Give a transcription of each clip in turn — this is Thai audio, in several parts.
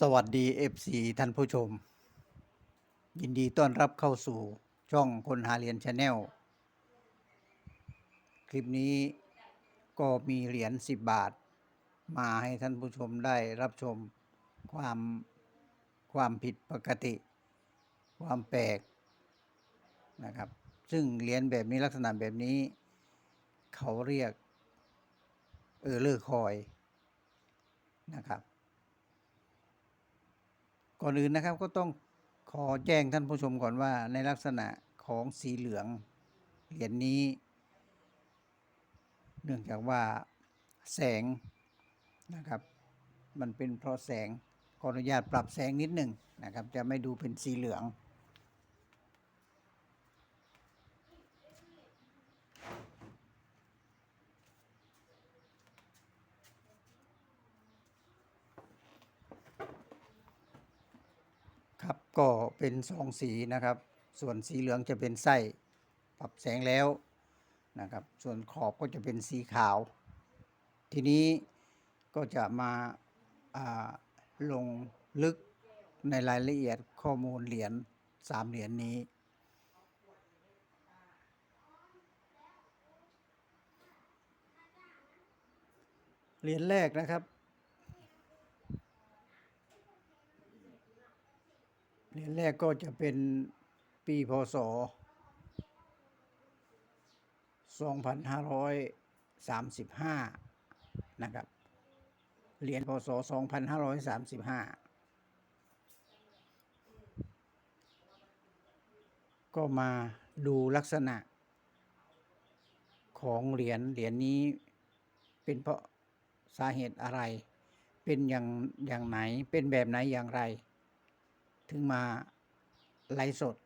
สวัสดี FC ท่านผู้ชม ยินดีต้อนรับเข้าสู่ช่องคนหาเหรียญชาแนลคลิปนี้ก็มีเหรียญ 10 บาท มาให้ท่านผู้ชมได้รับชมความความผิดปกติ ความแปลกนะครับ ซึ่งเหรียญแบบนี้ลักษณะแบบนี้ เขาเรียกเออเลอร์คอยนะครับ ก่อนอื่นนะครับก็ต้องขอแจ้งท่านผู้ชมก่อนว่าในลักษณะของสีเหลืองเหรียญนนี้ เนื่องจากว่าแสงนะครับ มันเป็นเพราะแสงขออนุญาตปรับแสงนิดหนึ่งนะครับ จะไม่ดูเป็นสีเหลือง ครับก็เป็นสองสีนะครับ ส่วนสีเหลืองจะเป็นไส้ปรับแสงแล้วนะครับ ส่วนขอบก็จะเป็นสีขาว ทีนี้ก็จะมาาลงลึกในรายละเอียดข้อมูลเหรียญสามเหรียญนี้เหรียญแรกนะครับ เหรียญแรกก็จะเป็นปีพศ 2535 นะครับ เหรียญพศ 2535 ก็มาดูลักษณะของเหรียญ เหรียญนี้เป็นเพราะสาเหตุอะไร เป็นอย่างอย่างไหน เป็นแบบไหนอย่างไร ถึงมาไลฟ์สด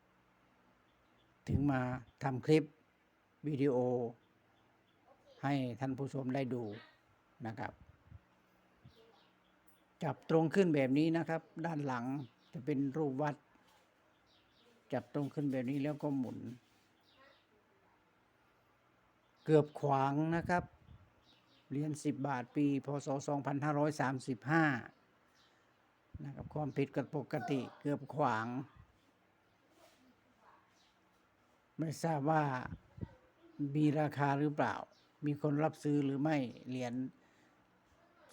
ถึงมาทำคลิปวิดีโอ ให้ท่านผู้ชมได้ดูนะครับ จับตรงขึ้นแบบนี้นะครับ ด้านหลังจะเป็นรูปวัด จับตรงขึ้นแบบนี้แล้วก็หมุน เกือบขวางนะครับเหรียญ10 บาทปี พศ 2535 นะครับความผิดกับปกติเกือบขวาง ไม่ทราบว่ามีราคาหรือเปล่า มีคนรับซื้อหรือไม่เหรียญ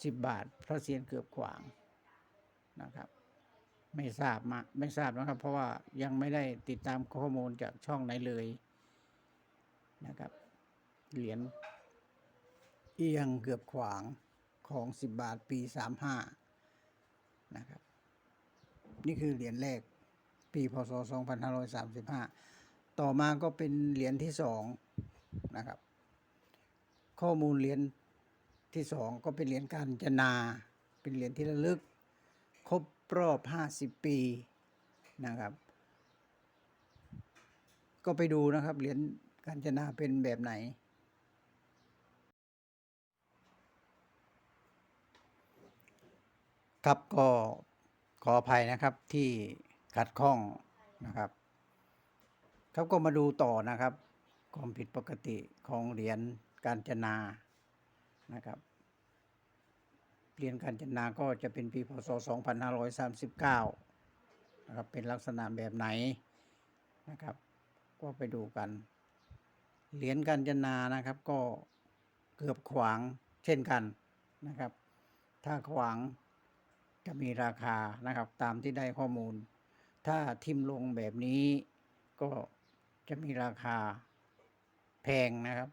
สิบบาท พระเศียรเกือบขวางนะครับ ไม่ทราบมาไม่ทราบนะครับ เพราะว่ายังไม่ได้ติดตามข้อมูลจากช่องไหนเลยนะครับ เหรียญเอียงเกือบขวางของสิบบาทปีสามห้า นะครับ นี่คือเหรียญแรกปีพศ 2535 ต่อมาก็เป็นเหรียญที่สองนะครับ ข้อมูลเหรียญที่สองก็เป็นเหรียญการจนา เป็นเหรียญที่ระลึก ครบรอบ 50 ปีนะครับ ก็ไปดูนะครับเหรียญการจนาเป็นแบบไหน ครับก็ขออภัยนะครับที่ขัดข้องนะครับ ครับก็มาดูต่อนะครับ ความผิดปกติของเหรียญการจนานะครับเหรียญการจนาก็จะเป็นปีพศ 2539นะครับเป็นลักษณะแบบไหนนะครับ ก็ไปดูกันเหรียญการจนานะครับก็เกือบขวางเช่นกันนะครับ ถ้าขวาง จะมีราคานะครับตามที่ได้ข้อมูล ถ้าทิมลงแบบนี้ก็จะมีราคาแพงนะครับ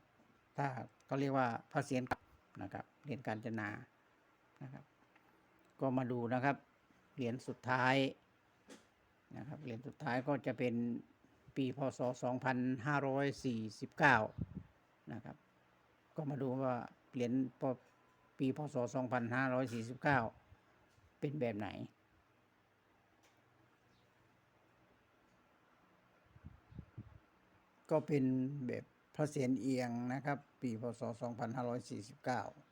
ถ้าเขาเรียกว่าพระเศียรกับนะครับเหรียญการจนานะครับ ก็มาดูนะครับเหรียญสุดท้ายนะครับเหรียญสุดท้ายก็จะเป็นปีพศ 2549 นะครับ ก็มาดูว่าเหรียญปีพศ 2549 เป็นแบบไหน ก็เป็นแบบพระเศียรเอียงนะครับ ปีพศ 2549